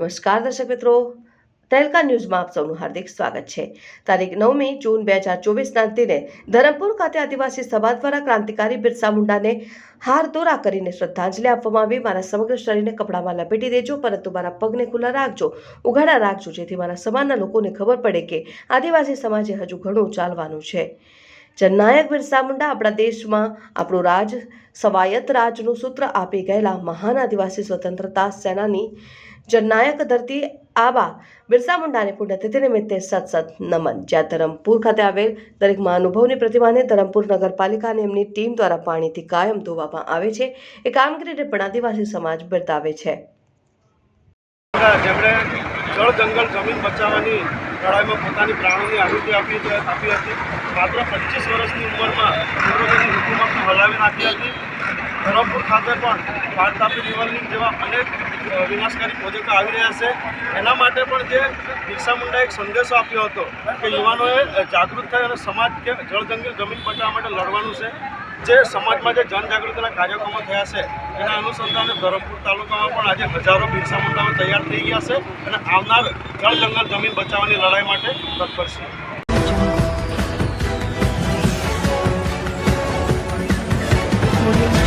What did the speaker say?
નમસ્કાર દર્શક મિત્રો. તહેલકા ન્યૂઝમાં આપ સૌનું હાર્દિક સ્વાગત છે. તારીખ નવમી જૂન બે હજાર ચોવીસના દિને ધરમપુર ખાતે આદિવાસી સભા દ્વારા ક્રાંતિકારી બિરસા મુંડાને હાર દોરા કરીને શ્રદ્ધાંજલિ આપવામાં આવી. મારા સમગ્ર શરીરને કપડામાં લપેટી દેજો, પરંતુ મારા પગને ખુલ્લા રાખજો, ઉઘાડા રાખજો, જેથી મારા સમાજના લોકોને ખબર પડે કે આદિવાસી સમાજે હજુ ઘણું ચાલવાનું છે. જનનાયક બિરસા મુંડા આપણા દેશમાં આપણું રાજ, સવાયત રાજનું સૂત્ર આપી ગયેલા મહાન આદિવાસી સ્વતંત્રતા સેનાની જનનાયક ધરતી આબા બિરસા મુંડાની પુણ્યતિથિ નિમિત્તે સત સત નમન. જ્યાં ધરમપુર ખાતે આવેલ દરેક મહાનુભાવની પ્રતિમાને ધરમપુર નગરપાલિકા એમની ટીમ દ્વારા પાણીથી કાયમ ધોવામાં આવે છે. એ કામગીરીને પણ આદિવાસી સમાજ બિરદાવે છે. જેમણે જળ જંગલ જમીન બચાવવાની લડાઈમાં પોતાની પ્રાણોની આહુતિ આપી આપી હતી. માત્ર પચીસ વર્ષની ઉંમરમાં યુરોપની હુકુમતને હલાવી નાખી હતી. ધરમપુર ખાતે પણ પાર તાપી રિવરલિંગ જેવા અનેક વિનાશકારી પ્રોજેક્ટો આવી રહ્યા છે. એના માટે પણ જે બિરસા મુંડાએ એક સંદેશો આપ્યો હતો કે યુવાનોએ જાગૃત થઈ અને સમાજ કે જળ જંગલ જમીન બચાવવા માટે લડવાનું છે. જે સમાજમાં જે જનજાગૃતિના કાર્યક્રમો થયા છે, એના અનુસંધાને ધરમપુર તાલુકામાં પણ આજે હજારો બિરસા મુદ્દાઓ તૈયાર થઈ ગયા છે અને આવનાર જળ જંગલ જમીન બચાવવાની લડાઈ માટે તત્પર છે. Audio